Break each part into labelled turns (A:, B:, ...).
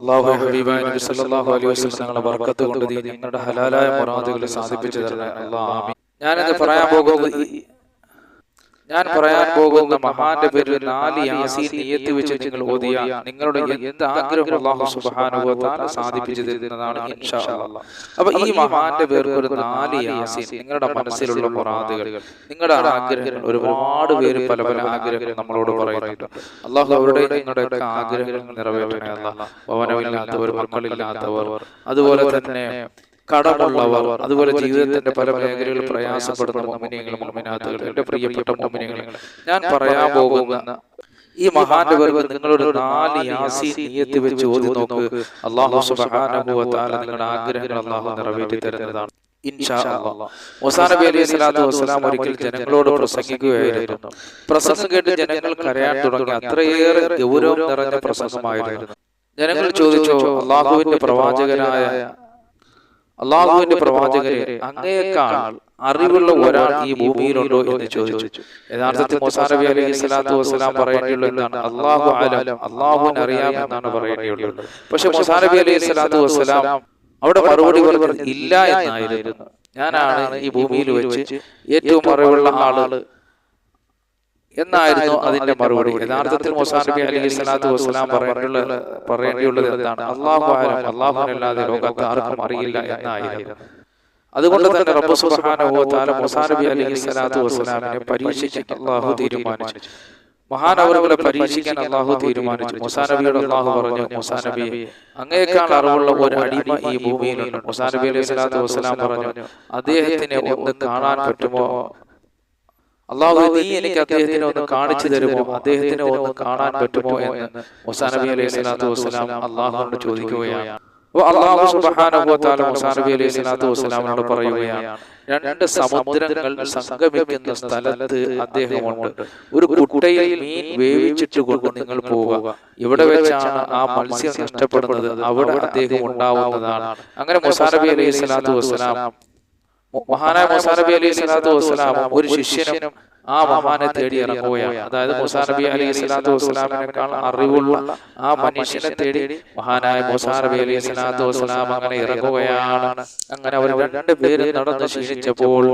A: അള്ളാഹു ഹബീബായ നബി സല്ലല്ലാഹു അലൈഹി വസല്ലം തങ്ങളുടെ ബർക്കത്ത് കൊണ്ട് നീ ഞങ്ങളുടെ ഹലാലായ മുറാദുകൾ സാധിപ്പിച്ചു തരണേ അല്ലാഹ് ആമീൻ. ഞാനിത് പറയാൻ പോകുന്നത് ഞാൻ പറയാൻ പോകുന്ന മഹാന്റെ പേര് നാല് യാസീൻ നിയത്തി വെച്ച് നിങ്ങൾ ഓതിയ നിങ്ങളുടെ എന്ത് ആഗ്രഹം അള്ളാഹു സാധിപ്പിച്ചു തരുന്നതാണ് അപ്പൊ ഈ മഹാന്റെ പേര് ഒരു നാല് യാസീൻ നിങ്ങളുടെ മനസ്സിലുള്ള മുറാദുകൾ നിങ്ങളുടെ ആഗ്രഹങ്ങൾ ഒരുപാട് പേര് പല പല ആഗ്രഹങ്ങൾ നമ്മളോട് പറയുന്നുണ്ട്. അള്ളാഹു അവരുടെ നിങ്ങളുടെ ആഗ്രഹങ്ങൾ നിറവേറ്റണേ അല്ല ഭവനമില്ലാത്തവർ മക്കളില്ലാത്തവർ അതുപോലെ തന്നെ കടമുള്ളവർ അതുപോലെ ജീവിതത്തിന്റെ പല മേഖലകളിൽ പ്രയാസപ്പെടുന്ന മോമിനിയങ്ങൾ മോമിനാത്തുകൾ എന്റെ പ്രിയപ്പെട്ട മോമിനിയങ്ങൾ ഞാൻ പറയാൻ പോകുന്ന ഈ മഹാന്റെ പേർക്ക് നിങ്ങളൊരു നാല് യാസി നീയത്ത് വെച്ച് ഓതി നോക്ക്. അള്ളാഹു സുബ്ഹാനഹു വ തആല നിങ്ങളുടെ ആഗ്രഹങ്ങൾ അള്ളാഹു നിറവേറ്റി തരുന്നതാണ്. വസ്സലാം ഒരിക്കൽ ജനങ്ങളോട് പ്രസംഗിക്കുകയായിരുന്നു. പ്രസംഗം കേട്ട് ജനങ്ങൾ കരയാൻ തുടങ്ങി. അത്രയേറെ ഗൗരവം നിറഞ്ഞ പ്രസംഗമായിരുന്നു. ജനങ്ങൾ ചോദിച്ചു അള്ളാഹുവിന്റെ പ്രവാചകനായ അള്ളാഹുവിന്റെ പ്രവാചകരെ അങ്ങേക്കാൾ അറിവുള്ള ഒരാൾ ഈ ഭൂമിയിലുണ്ടോ എന്ന് ചോദിച്ചു. യഥാർത്ഥത്തിൽ മൂസാ നബി അലൈഹി സ്വലാത്തു വസ്സലാം പറയേണ്ടിയുള്ളത് എന്താണ് അള്ളാഹു ആലം അള്ളാഹുവിന് അറിയാമെന്നാണ് പറയേണ്ടിയുള്ളത് പക്ഷെ മുസാറബി അലൈഹി സ്വലാത്തു വസ്സലാം അവിടെ മറുപടി പറഞ്ഞത് ഇല്ല എന്നായിരുന്നു. ഞാനാണ് ഈ ഭൂമിയിൽ വെച്ച് ഏറ്റവും അറിവുള്ള ആൾ എന്നായിരുന്നു അതിന്റെ മറുപടി. യഥാർത്ഥത്തിൽ മൂസാ അലി സ്വലാത്തു വസ്സലാം പറയേണ്ടിയുള്ള പറയേണ്ടിയുള്ളത് എന്താണ്? അള്ളാഹു ആലം അല്ലാതെ ലോകത്ത് ആർക്കും അറിയില്ല എന്നായിരുന്നു. അതുകൊണ്ട് തന്നെ റബ്ബ് സുബ്ഹാനഹു വ തആല മൂസാ നബി അലൈഹി സ്വലാത്തു വസ്സലാമിനെ പരീക്ഷിക്കാൻ അള്ളാഹു തീരുമാനിച്ചു. മഹാനവറുകളെ പരീക്ഷിക്കാൻ അള്ളാഹു തീരുമാനിച്ചു. മുസാ നബിയോട് അള്ളാഹു പറഞ്ഞു മുസാനബി അങ്ങേക്കാൾ അറിവുള്ള ഒരു അടിമ ഈ ഭൂമിയിലുണ്ട്. മുസാനബി അലൈഹി സ്വലാത്തു വസ്സലാം പറഞ്ഞു അദ്ദേഹത്തിനെ ഒന്ന് കാണാൻ പറ്റുമോ? അള്ളാഹു നീ എനിക്ക് അദ്ദേഹത്തിനെ ഒന്ന് കാണിച്ചു തരുമോ? അദ്ദേഹത്തിനെ ഒന്ന് കാണാൻ പറ്റുമോ എന്ന് മുസാ നബി അലൈഹി സ്വലാത്തു വസ്സലാം അള്ളാഹുനോട് ചോദിക്കുകയാണ്. അള്ളാഹു തആല മുസാ നബി അലൈഹി സ്വലാത്തു വസ്സലാമിനോട് പറയുകയാണ്. രണ്ട് സമുദ്രങ്ങൾ സംഗമിക്കുന്ന സ്ഥലത്ത് അദ്ദേഹമുണ്ട്. ഒരു കുട്ടയിൽ മീൻ വേവിച്ചിട്ട് കൊണ്ട് നിങ്ങൾ പോവുക. ഇവിടെ വെച്ചാണ് ആ മത്സ്യം നഷ്ടപ്പെടുന്നത്. അവിടെ അദ്ദേഹം ഉണ്ടാവുന്നതാണ്. അങ്ങനെ മുസാ നബി അലൈഹി സ്വലാത്തു വസ്സലാം മഹാനായ മുസാ നബി അലൈഹി സ്വലാത്തു വസ്സലാം ഒരു ശിഷ്യനും ആ മഹാനെ തേടി ഇറങ്ങുകയാണ്. അതായത് മുസാ നബി അലൈഹി സ്വലാത്തു വസ്സലാമിനേക്കാൾ അറിവുള്ള ആ മനുഷ്യനെ തേടി മഹാനായ മുസാ നബി അലൈഹി സ്വലാത്തു വസ്സലാം അങ്ങനെ ഇറങ്ങുകയാണ്. അങ്ങനെ അവർ രണ്ടുപേരും പേര് നടന്ന് ശീലിച്ചപ്പോൾ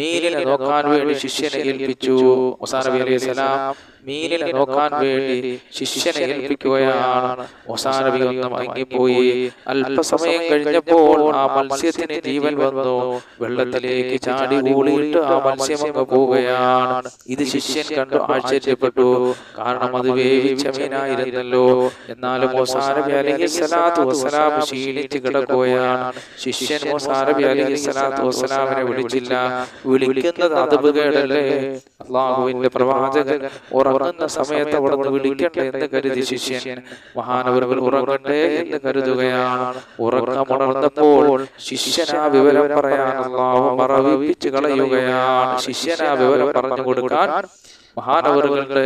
A: മീനിനെ നോക്കാൻ വേണ്ടി ശിഷ്യനെ ഏൽപ്പിച്ചു. മുസാ നബി അലൈഹി സ്വലാം മീനിനെ നോക്കാൻ വേണ്ടി ശിഷ്യനെ ഏൽപ്പിക്കുകയാണ്. മുസാ നബി ഒന്ന് മയങ്ങിപ്പോയി. അല്പസമയം കഴിഞ്ഞപ്പോൾ ആ മത്സ്യത്തിന് ജീവൻ വന്നു. വെള്ളത്തിലേക്ക് ചാടി കൂടിയിട്ട് ആ മത്സ്യം അങ്ങ് പോവുകയാണ് ഇത് ശിഷ്യൻ കണ്ടു ആശ്ചര്യപ്പെട്ടു. കാരണം അത് വേവിച്ച മീനായിരുന്നല്ലോ. എന്നാലും മുസാ അലഹി സ്വലാത്തു വസ്സലാം ക്ഷീണിച്ച് കിടക്കുകയാണ്. ശിഷ്യൻ മുസാ അലഹി സ്വലാത്തു വസ്സലാമിനെ വിളിച്ചില്ല. വിളിക്കുന്നത് അതപകേടല്ലേ? അള്ളാഹുവിന്റെ പ്രവാചകൻ ഉറങ്ങുന്ന സമയത്ത് അവിടെ നിന്ന് വിളിക്കട്ടെ എന്ന് കരുതി ശിഷ്യൻ മഹാനവരവൻ ഉറങ്ങട്ടെ എന്ന് കരുതുകയാണ്. ഉറക്കമുണർന്നപ്പോൾ ശിഷ്യനാ ആ വിവരം പറയാൻ അള്ളാഹു മറവിപ്പിച്ച് കളയുകയാണ്. ശിഷ്യനാ ആ വിവരം പറഞ്ഞു കൊടുക്കാൻ മഹാനവറുകളുടെ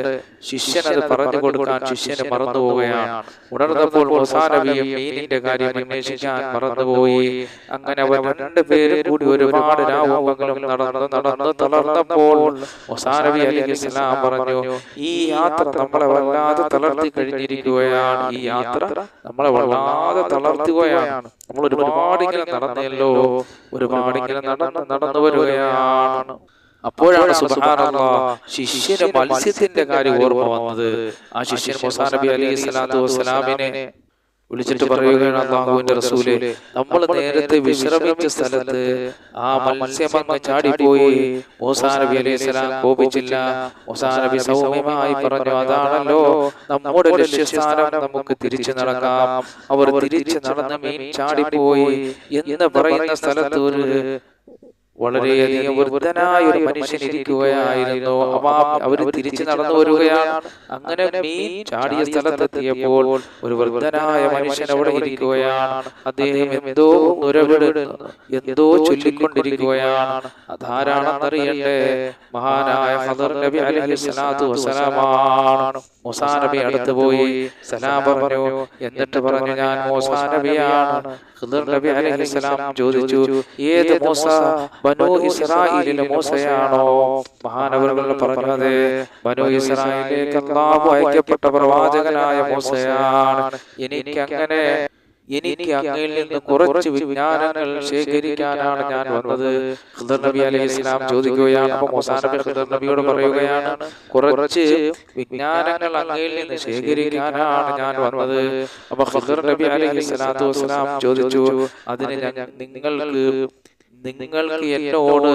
A: ശിഷ്യൻ അത് പറഞ്ഞു കൊടുക്കാൻ ശിഷ്യന് മറന്നുപോവുകയാണ് ഉണർന്നപ്പോൾ മുസാനബിയും മീനിന്റെ കാര്യം അന്വേഷിക്കാൻ മറന്നുപോയി അങ്ങനെ അവർ രണ്ടുപേരും കൂടി ഒരുപാട് രാവുപകലും നടന്ന് നടന്ന് തളർന്നപ്പോൾ മുസാനബി അലി ഇസ്ലാം പറഞ്ഞു ഈ യാത്ര നമ്മളെ വല്ലാതെ തളർത്തി കഴിഞ്ഞിരിക്കുകയാണ്. ഈ യാത്ര നമ്മളെ വല്ലാതെ തളർത്തുകയാണ്. നമ്മൾ ഒരുപാട് ഇങ്ങനെ നടന്നല്ലോ ഒരുപാട് ഇങ്ങനെ നടന്ന് നടന്നു വരികയാണ്. അപ്പോഴാണ് സുബാനുള്ള ശിഷ്യന് മത്സ്യത്തിന്റെ കാര്യം ഓർമ്മ വന്നത് ആ ശിഷ്യൻ മുസാ നബി അലൈഹി സ്വലാത്തു വസ്സലാമിനെ വിളിച്ചിട്ട് പറയുകയാണ് അള്ളാഹുവിന്റെ റസൂലെ നമ്മൾ നേരത്തെ വിശ്രമിച്ച സ്ഥലത്ത് ആ മത്സ്യം അങ്ങ് ചാടിപ്പോയി. മൂസാ നബി അലൈഹി സ്വലാം കോപിച്ചില്ല. മൂസാ നബി സൗമ്യമായി പറഞ്ഞു. അതാണല്ലോ നമ്മുടെ ലക്ഷ്യസ്ഥാനം നമുക്ക് തിരിച്ചു നടക്കാം. അവർ തിരിച്ചു നടന്ന മീൻ ചാടിപ്പോയി എന്ന് പറയുന്ന സ്ഥലത്ത് ഒരു വളരെയധികം വൃദ്ധനായ ഒരു മനുഷ്യൻ ഇരിക്കുകയായിരുന്നു. അവ അവർ തിരിച്ചു നടന്നു വരികയാണ്. അങ്ങനെ മീൻ ചാടിയ സ്ഥലത്തെത്തിയപ്പോൾ ഒരു വൃദ്ധനായ മനുഷ്യൻ അവിടെ ഇരിക്കുകയാണ്. അദ്ദേഹം എന്തോ എന്തോ ചൊല്ലിക്കൊണ്ടിരിക്കുകയാണ്. അതാരാണെന്നറിയട്ടെ? മഹാനായ ഹദർ നബി അലൈഹി സ്വലാത്തു വസ്സലാമാണ്. മൂസാ നബി അടുത്ത് പോയി സലാം പറഞ്ഞു. എന്നിട്ട് പറഞ്ഞു ഞാൻ മൂസാ നബിയാണ്. നബി അലൈഹി സ്വലാം ചോദിച്ചു ഏത് മൂസ? ബനു ഇസ്രായേലിന് മൂസയാണോ മഹാനവറുകൾ പറഞ്ഞു അതെ ബനു ഇസ്രായേലിലേക്ക് അള്ളാഹു അയക്കപ്പെട്ട പ്രവാചകനായ മൂസയാണ് എനിക്ക് അങ്ങനെ എനിക്ക് അങ്ങയിൽ നിന്ന് കുറച്ച് വിജ്ഞാനങ്ങൾ ശേഖരിക്കാനാണ് ഞാൻ വന്നത്. ഖിദർ നബി അലൈഹി ഇസ്ലാം ചോദിക്കുകയാണ്. അപ്പോൾ മൂസാ നബി ഖിദർ നബിയോട് പറയുകയാണ് കുറച്ച് വിജ്ഞാനങ്ങൾ അങ്ങയിൽ നിന്ന് ശേഖരിക്കാനാണ് ഞാൻ വന്നത്. അപ്പോൾ ഖിദർ നബി അലൈഹി സ്വലാത്തു വസ്സലാം ചോദിച്ചു അതിന് ഞാൻ നിങ്ങൾക്ക് നിങ്ങൾക്ക് എന്നോട്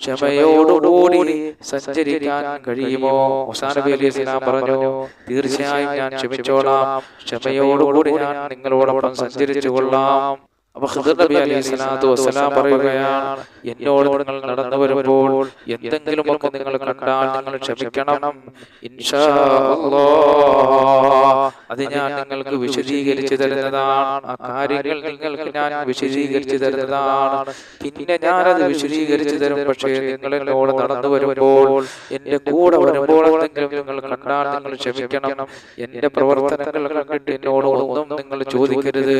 A: ക്ഷമയോടുകൂടി സഞ്ചരിക്കാൻ കഴിയുമോ? മുസാ നബി അലൈഹി പറഞ്ഞു തീർച്ചയായും ഞാൻ ക്ഷമിച്ചോളാം. ക്ഷമയോടുകൂടി ഞാൻ നിങ്ങളോടൊപ്പം സഞ്ചരിച്ചു കൊള്ളാം. അപ്പൊ ഖിദർ നബി അലൈഹി സ്വലാത്തു വസ്സലാം പറയുകയാണ് എന്നോട് നിങ്ങൾ നടന്നു വരുമ്പോൾ എന്തെങ്കിലുമൊക്കെ നിങ്ങൾ കണ്ടാൽ നിങ്ങൾ ക്ഷമിക്കണം. ഇൻഷാ. അത് ഞാൻ നിങ്ങൾക്ക് വിശദീകരിച്ചു തരുന്നതാണ്. ആ കാര്യങ്ങൾ നിങ്ങൾക്ക് ഞാൻ വിശദീകരിച്ചു തരുന്നതാണ്. പിന്നെ ഞാനത് വിശദീകരിച്ചു തരും. പക്ഷേ നിങ്ങൾ എന്നോട് നടന്നു വരുമ്പോൾ എന്റെ കൂടെ വരുമ്പോൾ എന്തെങ്കിലും നിങ്ങൾ കണ്ടാൽ നിങ്ങൾ ക്ഷമിക്കണം. എന്റെ പ്രവർത്തനങ്ങൾ കണ്ടിട്ട് എന്നോട് ഒന്നും നിങ്ങൾ ചോദിക്കരുത്.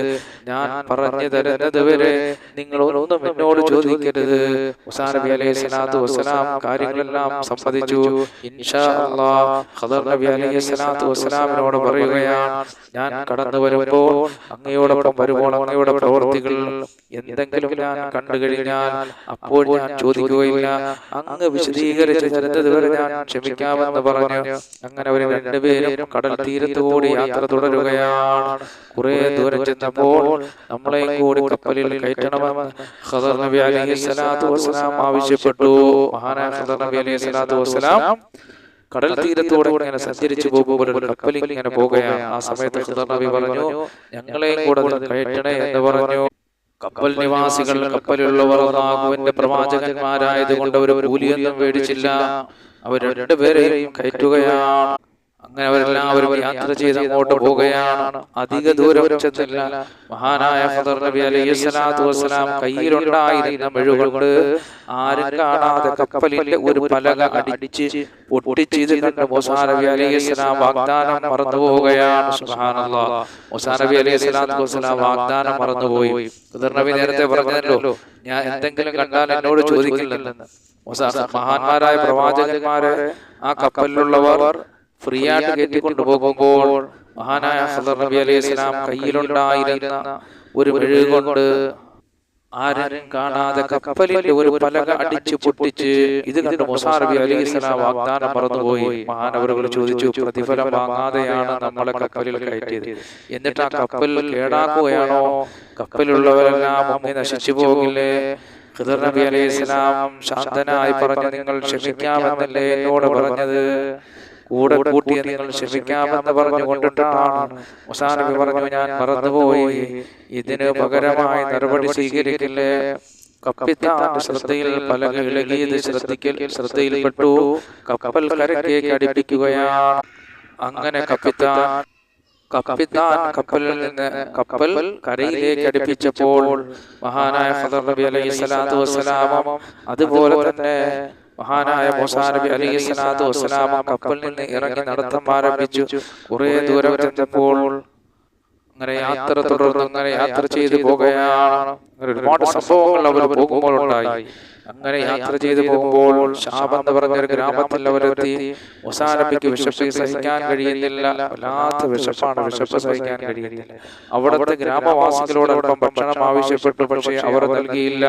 A: ഞാൻ പറഞ്ഞു തരുന്നത് വരെ നിങ്ങൾ ഒന്നും എന്നോട് ചോദിക്കരുത്. നബി അലൈഹി സ്വലാത്തു വസ്സലാം കാര്യങ്ങളെല്ലാം സമ്മതിച്ചു ഇൻഷാ ഖദർ നബി അലൈഹി സ്വലാത്തു വസ്സലാമിനോട് പറയുകയാണ്. ഞാൻ കടന്നു വരുമ്പോൾ അങ്ങയോടൊപ്പം വരുമ്പോൾ അങ്ങയുടെ പ്രവൃത്തികൾ എന്തെങ്കിലും ഞാൻ കണ്ടു കഴിഞ്ഞാൽ അപ്പോൾ ഞാൻ ചോദിക്കുകയില്ല. അങ്ങ് വിശദീകരിച്ച് തരുന്നത് വരെ ഞാൻ ക്ഷമിക്കാമെന്ന് പറഞ്ഞു അങ്ങനെ അവർ രണ്ടുപേരും കടൽ തീരത്തുകൂടി യാത്ര തുടരുകയാണ്. കുറെ ദൂരം ചെന്നപ്പോൾ നമ്മളെ കൂടി കപ്പലിൽ കയറ്റണമെന്ന് ഖദർ നബി അലൈഹി സ്വലാത്തു വസ്സലാം ആവശ്യപ്പെട്ടു. മഹാനായ ഖദർ നബി അലൈഹി സ്വലാത്തു വസ്സലാം കടൽ തീരത്തോടെ ഇങ്ങനെ സഞ്ചരിച്ചു പോകുമ്പോൾ കപ്പൽ ഇങ്ങനെ പോകുകയാണ്. ആ സമയത്ത് ഖദർ നബി പറഞ്ഞു ഞങ്ങളെയും കൂടെ കയറ്റണേ എന്ന് പറഞ്ഞു. കപ്പൽ നിവാസികൾ കപ്പലിലുള്ളവർ അള്ളാഹുവിന്റെ പ്രവാചകന്മാരായതുകൊണ്ട് അവർ കൂലിയൊന്നും മേടിച്ചില്ല. അവർ രണ്ടുപേരെയും കയറ്റുകയാണ്. അങ്ങനെ അവരെല്ലാവരും യാത്ര ചെയ്ത് അങ്ങോട്ട് പോവുകയാണ്. അധിക ദൂരം ചെന്നില്ല. മഹാനായ ഫദർ നബി അലൈഹി സ്വലാത്തു വസ്സലാം കയ്യിലുണ്ടായിരുന്ന മെഴുകൊണ്ട് ആരും കാണാതെ കപ്പലിന്റെ ഒരു പലക അടിച്ച് പൊട്ടിച്ച് ഇത് കണ്ട് മൂസാ നബി അലൈഹി സ്വലാം വാഗ്ദാനം മറന്നു പോവുകയാണ്. സുബ്ഹാനല്ലാഹ് മൂസാ നബി അലൈഹി സ്വലാത്തു വസ്സലാം വാഗ്ദാനം മറന്നുപോയി ഫദർ നബി നേരത്തെ പറഞ്ഞല്ലോ. ഞാൻ എന്തെങ്കിലും കണ്ടാൽ എന്നോട് ചോദിക്കില്ലെന്ന്. മഹാന്മാരായ പ്രവാചകന്മാരെ ആ കപ്പലിലുള്ളവർ ഫ്രീ ആയിട്ട് കയറ്റിക്കൊണ്ടു പോകുമ്പോൾ മഹാനായ സദർ നബി അലൈഹി സ്വലാം കയ്യിലുണ്ടായിരുന്ന ഒരു മെഴുക് കൊണ്ട് ആരും കാണാതെ കപ്പലിന്റെ ഒരു പലക അടിച്ചു പൊട്ടിച്ച് ഇത് കണ്ട് മുസാറബി അലൈഹി സ്വലാം വാഗ്ദാനം മറന്നുപോയി. മഹാനവരുകൾ ചോദിച്ചു പ്രതിഫലം വാങ്ങാതെയാണ് നമ്മളെ കപ്പലിൽ കയറ്റിയത്. എന്നിട്ട് ആ കപ്പൽ കേടാക്കുകയാണോ? കപ്പലുള്ളവരെല്ലാം മുങ്ങി നശിച്ചു പോകില്ലേ? ഖിദർ നബി അലൈഹി സ്വലാം ശാന്തനായി പറഞ്ഞു നിങ്ങൾ ക്ഷമിക്കാമെന്നല്ലേ എന്നോട് പറഞ്ഞത്? കൂടെ കൂട്ടിയ നിങ്ങൾ ക്ഷമിക്കാമെന്ന് പറഞ്ഞു കൊണ്ടിട്ടാണ് മുസാനബി പറഞ്ഞു ഞാൻ മറന്നുപോയി. ഇതിന് പകരമായി നടപടി സ്വീകരിക്കില്ലേ? കപ്പിത്താന്റെ ശ്രദ്ധയിൽ പലക ഇളകിയത് ശ്രദ്ധിക്കൽ ശ്രദ്ധയിൽപ്പെട്ടു കപ്പൽ കരക്കേക്ക് അടുപ്പിക്കുകയാണ് അങ്ങനെ കപ്പിത്താൻ കപ്പിത്താൻ കപ്പലിൽ നിന്ന് കപ്പൽ കരയിലേക്ക് അടുപ്പിച്ചപ്പോൾ മഹാനായ ഫദർ നബി അലൈഹി സ്വലാത്തു വസ്സലാമം അതുപോലെ തന്നെ മഹാനായ മൂസാ നബി അലൈഹി സ്വലാത്തു വസ്സലാമും കപ്പലിൽ നിന്ന് ഇറങ്ങി നടത്തം ആരംഭിച്ചു. കുറെ ദൂരം ചെന്നപ്പോൾ അങ്ങനെ യാത്ര തുടർന്ന് അങ്ങനെ യാത്ര ചെയ്തു പോകുകയാണ്. ഒരുപാട് സംഭവങ്ങൾ അവർ പോകുമ്പോൾ ഉണ്ടായി. അങ്ങനെ യാത്ര ചെയ്തു പോകുമ്പോൾ ഷാബ് എന്ന് പറഞ്ഞ ഒരു ഗ്രാമത്തിൽ അവരെത്തി മുസാനബിക്ക് വിശപ്പ് സഹിക്കാൻ കഴിയുന്നില്ല. വല്ലാത്ത വിശപ്പാണ്. വിശപ്പ് സഹിക്കാൻ കഴിയുന്നില്ല. അവിടുത്തെ ഗ്രാമവാസികളോടൊപ്പം ഭക്ഷണം ആവശ്യപ്പെട്ടു. പക്ഷേ അവർ നൽകിയില്ല.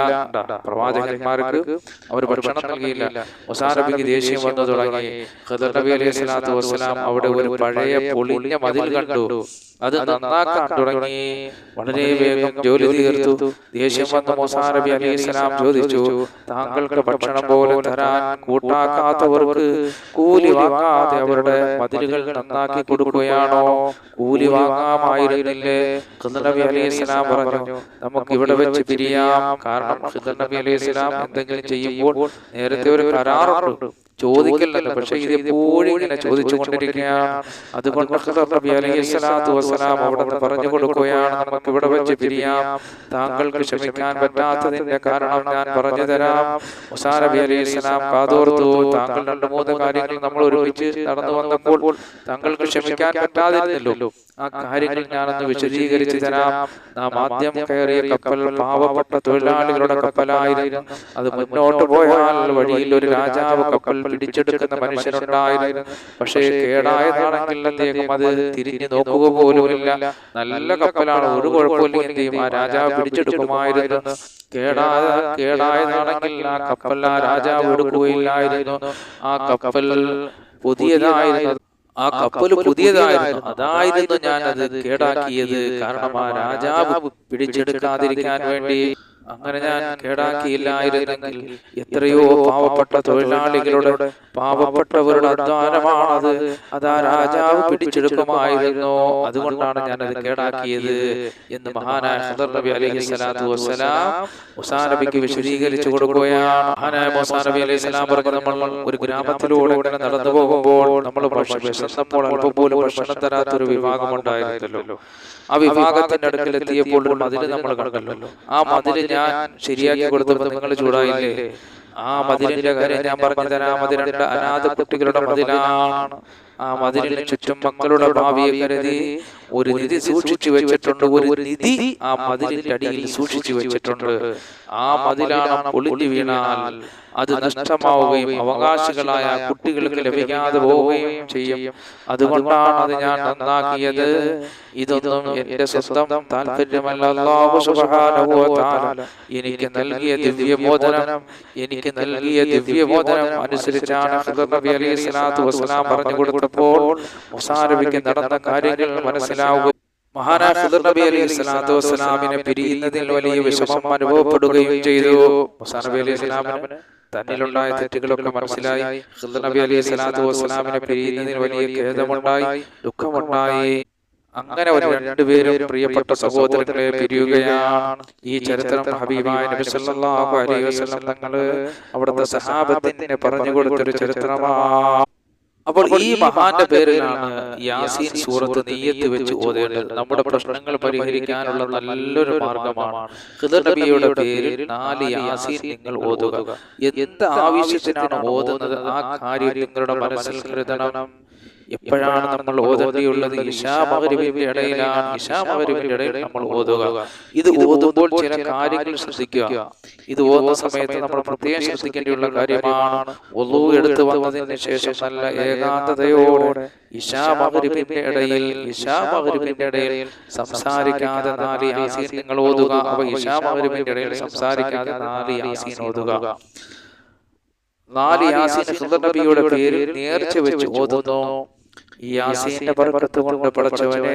A: പ്രവാചകന്മാർക്ക് അവർ ഭക്ഷണം നൽകിയില്ല. മുസാനബിക്ക് ദേഷ്യം വന്നു തുടങ്ങി. ഖദർ നബി അലൈഹി സ്വലാത്തു വസ്സലാം അവിടെ ഒരു പഴയ പൊളിഞ്ഞ മതിൽ കണ്ടു. അത് നന്നാക്കാൻ തുടങ്ങി. വളരെ വേഗം ജോലി തീർത്തു. ദേഷ്യം വന്ന മുസാനബി അലൈഹി സ്വലാം ചോദിച്ചു താങ്കൾക്ക് ഭക്ഷണം പോലെ തരാൻ കൂട്ടാക്കാത്തവർക്ക് കൂലി വാങ്ങാതെ അവരുടെ മതിലുകൾ നന്നാക്കി കൊടുക്കുകയാണോ? കൂലി വാങ്ങാമായിരുന്നില്ലേ? ഖിദർ നബി അലൈഹി സ്വലാം പറഞ്ഞു നമുക്ക് ഇവിടെ വെച്ച് പിരിയാം. കാരണം ഖിദർ നബി അലൈഹി സ്വലാം എന്തെങ്കിലും ചെയ്യുമ്പോൾ നേരത്തെ ഒരു കരാറുണ്ട്. ചോദിക്കില്ലല്ലോ പക്ഷെ ഇത് എപ്പോഴും ഇങ്ങനെ ചോദിച്ചു കൊണ്ടിരിക്കുകയാണ് അതുകൊണ്ട് വസ്സലാം അവിടെ പറഞ്ഞു കൊടുക്കുകയാണ്. നമുക്ക് ഇവിടെ വെച്ച് പിരിയാം. താങ്കൾക്ക് ക്ഷമിക്കാൻ പറ്റാത്തതിന്റെ കാരണം ഞാൻ പറഞ്ഞു തരാം. മുസാ നബി അലൈഹി സ്വലാം കാതോർത്തു താങ്കൾ രണ്ട് മൂന്ന് കാര്യങ്ങൾ നമ്മൾ ഒരുമിച്ച് നടന്നു വന്നപ്പോൾ താങ്കൾക്ക് ക്ഷമിക്കാൻ പറ്റാതിരുന്നല്ലോ. ആ കാര്യങ്ങൾ ഞാനൊന്ന് വിശദീകരിച്ചു തരാം. നാം ആദ്യം കയറിയ കപ്പൽ പാവപ്പെട്ട തൊഴിലാളികളുടെ കപ്പലായിരുന്നു. അത് മുന്നോട്ട് പോയാൽ വഴിയിൽ ഒരു രാജാവ് കപ്പൽ പിടിച്ചെടുക്കുന്ന മനുഷ്യനുണ്ടായിരുന്നു. പക്ഷേ കേടായതാണെങ്കിൽ അദ്ദേഹം അത് തിരിഞ്ഞു നോക്കുക പോലുമില്ല. നല്ല കപ്പലാണ് ഒരു കുഴപ്പമില്ലെങ്കിലും ആ രാജാവ് പിടിച്ചെടുക്കുമായിരുന്നു. കേടായ കേടായതാണെങ്കിൽ ആ കപ്പൽ ആ രാജാവ് എടുക്കുകയില്ലായിരുന്നു. ആ കപ്പൽ പുതിയതായിരുന്നു. ആ കപ്പൽ പുതിയതായിരുന്നു. അതായിരുന്നു ഞാൻ അത് കേടാക്കിയത്. കാരണം ആ രാജാവ് പിടിച്ചെടുക്കാതിരിക്കാൻ വേണ്ടി അങ്ങനെ ഞാൻ കേടാക്കിയില്ലായിരുന്നെങ്കിൽ എത്രയോ പാവപ്പെട്ട തൊഴിലാളികളുടെ പാവപ്പെട്ടവരുടെ അധ്വാനമാണത്. അതാ രാജാവ് പിടിച്ചെടുക്കുമായിരുന്നു. അതുകൊണ്ടാണ് ഞാൻ അത് കേടാക്കിയത് എന്ന് മഹാനായ ഹദർ നബി അലൈഹി സ്വലാത്തു വസ്സലാം മുസാ നബിക്ക് വിശദീകരിച്ചു കൊടുക്കുകയാണ്. മഹാനായ മുസാ നബി അലൈഹി സ്വലാം പറഞ്ഞു നമ്മൾ ഒരു ഗ്രാമത്തിലൂടെ ഇങ്ങനെ നടന്നു പോകുമ്പോൾ നമ്മൾ വിശന്നപ്പോൾ അല്പം പോലും ഭക്ഷണം തരാത്തൊരു വിഭാഗം ഉണ്ടായിരുന്നല്ലോ. ആ വിഭാഗത്തിന്റെ അടുക്കൽ എത്തിയപ്പോൾ മതിൽ നമ്മൾ കണ്ടല്ലോ. ആ മതിൽ ഞാൻ ശരിയാക്കി കൊടുത്തപ്പോൾ നിങ്ങൾ ചൂടായില്ലേ? ആ മതിലിന്റെ കാര്യം ഞാൻ പറഞ്ഞു തരാം. അനാഥ കുട്ടികളുടെ മതിലാണ്. ആ മതിലിന് ചുറ്റും മക്കളുടെ ഭാവിയെ കരുതി ഒരു നിധി സൂക്ഷിച്ചു വെച്ചിട്ടുണ്ട് ഒരു നിധി ആ മതിലിന്റെ അടിയിൽ സൂക്ഷിച്ചു വെച്ചിട്ടുണ്ട്. ആ മതിലാണ് പൊളിഞ്ഞു വീണാൽ അത് നഷ്ടമാവുകയും അവകാശികളായ കുട്ടികൾക്ക് ലഭിക്കാതെ പോവുകയും ചെയ്യും. അതുകൊണ്ടാണ് അത് ഞാൻ നന്നാക്കിയത്. ഇതൊന്നും എന്റെ സ്വന്തം താല്പര്യമല്ല. എനിക്ക് നൽകിയ ദിവ്യബോധനം എനിക്ക് നൽകിയ ദിവ്യബോധനം അനുസരിച്ചാണ് നബി അലൈഹി സ്വലാത്തു വസ്സലാം പറഞ്ഞു കൊടുത്തപ്പോൾ മൂസാ നബിക്ക് നടന്ന കാര്യങ്ങൾ മനസ്സിലാവുകയും മഹാനായ ഖദർ നബി അലൈഹി സ്വലാത്തു വസ്സലാമിനെ പിരിയുന്നതിൽ വലിയ വിഷമം അനുഭവപ്പെടുകയും ചെയ്തു. മുസാനബി അലി സ്വലാമിന് തന്നിലുണ്ടായ തെറ്റുകളൊക്കെ മനസ്സിലായി. നബി അലൈഹി സ്വലാത്തു വസ്സലാമിനെ പിരിയുന്നതിൽ വലിയ ഖേദമുണ്ടായി ദുഃഖമുണ്ടായി. അങ്ങനെ ഒരു രണ്ടുപേരും പ്രിയപ്പെട്ട സഹോദരങ്ങളെ പിരിയുകയാണ്. ഈ ചരിത്രം ഹബീബായ നബി സല്ലല്ലാഹു അലൈഹി വസല്ലം തങ്ങൾ അവിടുത്തെ സഹാബത്തിന് പറഞ്ഞു കൊടുത്തൊരു ചരിത്രമാണ് അപ്പോൾ ഈ മഹാന്റെ പേരിലാണ് യാസീൻ സൂറത്ത് നെയ്യത്ത് വെച്ച് ഓതേണ്ടത് നമ്മുടെ പ്രശ്നങ്ങൾ പരിഹരിക്കാനുള്ള നല്ലൊരു മാർഗമാണ്. ഖിദർ നബിയുടെ പേരിൽ നാല് യാസീൻ നിങ്ങൾ ഓതുക. എന്ത് ആവശ്യത്തിനാണ് ഓതുന്നത് ആ കാര്യം നിങ്ങളുടെ മനസ്സിൽ കരുതണം. എപ്പോഴാണ് നമ്മൾ ഓതേണ്ടിയുള്ളത്? ഇഷാ മകരിവിന്റെ ഇടയിലാണ്. ഇഷാ മകരിവിന്റെ ഇടയിൽ നമ്മൾ ഓതുക. ഇത് ഓതുമ്പോൾ ചില കാര്യങ്ങൾ ശ്രദ്ധിക്കുക. ഇത് ഓതുന്ന സമയത്ത് നമ്മൾ പ്രത്യേകം ശ്രദ്ധിക്കേണ്ടിയുള്ള കാര്യമാണ് ഒന്നു എടുത്തു വന്നതിന് ശേഷം നല്ല ഏകാന്തതയോടെ ഇഷാ മകരിവിന്റെ ഇടയിൽ ഇഷാ മകരിവിന്റെ ഇടയിൽ സംസാരിക്കാതെ നാല് യാസീൻ നിങ്ങൾ ഓതുക. അവ ഇഷാ മകരിവിന്റെ ഇടയിൽ സംസാരിക്കാതെ നാല് യാസീൻ ഓതുക. നാല് യാസീൻ നബിയുടെ പേരിൽ നേർച്ച വെച്ച് ഓതുന്നു. യാസീന്റെ ബർക്കത്ത് കൊണ്ട് പടച്ചവനെ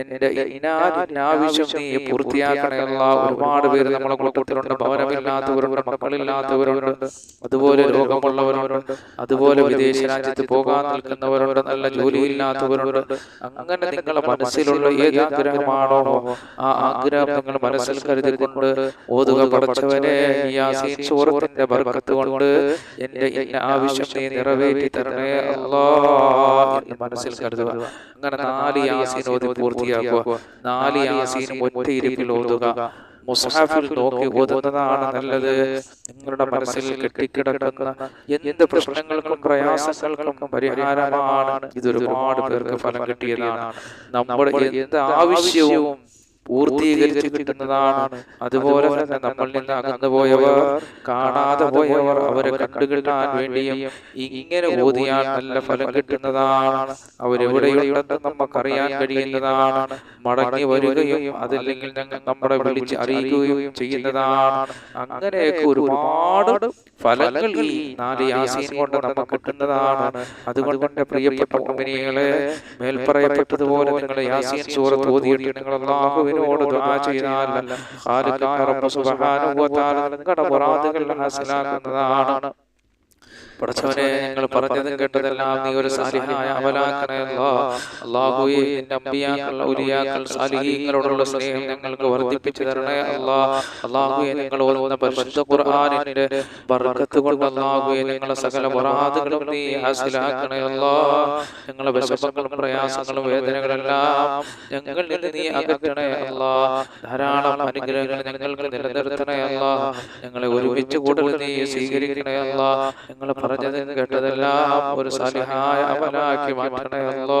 A: എന്റെ ഇനാവശ്യം നീ പൂർത്തിയാക്കണമെന്നുള്ള ഒരുപാട് പേര് നമ്മളെ കൂട്ടത്തിലുണ്ട്. ഭവനമില്ലാത്തവരുണ്ട് മക്കളില്ലാത്തവരുണ്ട് അതുപോലെ രോഗമുള്ളവരുണ്ട് അതുപോലെ വിദേശ രാജ്യത്ത് പോകാൻ നിൽക്കുന്നവരുണ്ട് നല്ല ജോലിയില്ലാത്തവരുണ്ട്. അങ്ങനെ നിങ്ങളുടെ മനസ്സിലുള്ള ഏത് ആഗ്രഹമാണോ ആ ആഗ്രഹം നിങ്ങൾ മനസ്സിൽ കരുതിക്കൊണ്ട് ഓതുക പടച്ചവനെ ഈ യാസീൻ സൂറത്തിന്റെ ബർക്കത്ത് കൊണ്ട് എന്റെ ആവശ്യം നീ നിറവേറ്റി തരണേ അല്ലാ മനസ്സിൽ കരുതുക. അങ്ങനെ നാല് യാസീൻ ഓതി പൂർത്തിയാക്കുക. നാല് യാസീനും ഒറ്റ ഇരിപ്പിൽ ഓതുക. മുസാഫിൽ നോക്കി ഓതുന്നതാണ് നല്ലത്. നിങ്ങളുടെ മനസ്സിൽ കെട്ടിക്കിടക്കുന്ന എന്ത് പ്രശ്നങ്ങൾക്കും പ്രയാസങ്ങൾക്കും പരിഹാരമാണ്. ഇത് ഒരുപാട് പേർക്ക് ഫലം കിട്ടിയതാണ്. നമ്മുടെ എന്ത് ആവശ്യവും പൂർത്തീകരിച്ച് കിട്ടുന്നതാണ് അതുപോലെ തന്നെ നമ്മളിൽ നിന്ന് അകന്നു പോയവർ കാണാതെ പോയവർ അവരെ കണ്ടുകിട്ടാൻ വേണ്ടിയും ഇങ്ങനെ ഓതിയാൽ നല്ല ഫലം കിട്ടുന്നതാണ്. അവരെവിടെയുണ്ടെന്ന് നമുക്കറിയാൻ കഴിയുന്നതാണ്. മടങ്ങി വരികയും അതല്ലെങ്കിൽ ഞങ്ങൾ നമ്മളെ വിളിച്ച് അറിയുകയും ചെയ്യുന്നതാണ്. അങ്ങനെയൊക്കെ ഒരുപാട് ഫലങ്ങൾ ഈ നാല് യാസീൻ കൊണ്ട് നമുക്ക് കിട്ടുന്നതാണ്. അതുകൊണ്ട് പ്രിയപ്പെട്ട കമ്പനികളെ മേൽപ്പറയപ്പെട്ടതുപോലെ നിങ്ങൾ യാസീൻ സൂറത്ത് ഓതിയിട്ട് നിങ്ങൾ അള്ളാഹുവിനോട് ദുആ ചെയ്താൽ ഖാലിഖായ റബ്ബ് സുബ്ഹാനഹു വ തആല നിങ്ങളുടെ മുറാദുകൾ ഹാസിലാക്കുന്നതാണ്. പടച്ചവനെ ഞങ്ങൾ പറഞ്ഞതും കേട്ടതെല്ലാം നീ ഒരു സാലിഹായ അമലാക്കണയല്ലോ അള്ളാഹുയെ നിന്റെ അമ്പിയാക്കൾ സാലിഹീങ്ങളോടുള്ള സ്നേഹം ഞങ്ങൾക്ക് വർദ്ധിപ്പിച്ചു തരണേ അല്ലാ. അള്ളാഹുയെ ഞങ്ങൾ ഓതുന്ന പരിശുദ്ധ ഖുർആാനിന്റെ ബർക്കത്ത് കൊണ്ട് അള്ളാഹുയെ ഞങ്ങളെ സകല മുറാദുകളും നീ ഹാസിലാക്കണേ അല്ലാ. ഞങ്ങളെ വിശപ്പങ്ങളും പ്രയാസങ്ങളും വേദനകളെല്ലാം ഞങ്ങളിൽ നിന്ന് നീ അകറ്റണേ അല്ലാ. ധാരാളം അനുഗ്രഹങ്ങൾ ഞങ്ങൾക്ക് നിലനിർത്തണേ അല്ലാ. ഞങ്ങളെ ഒരുമിച്ച് കൂടുതൽ നീ സ്വീകരിക്കണേ അല്ലാ. ഞങ്ങളെ പറഞ്ഞതും കേട്ടതെല്ലാം ഒരു സലിഹായ അവനാക്കി മാറ്റണമല്ലോ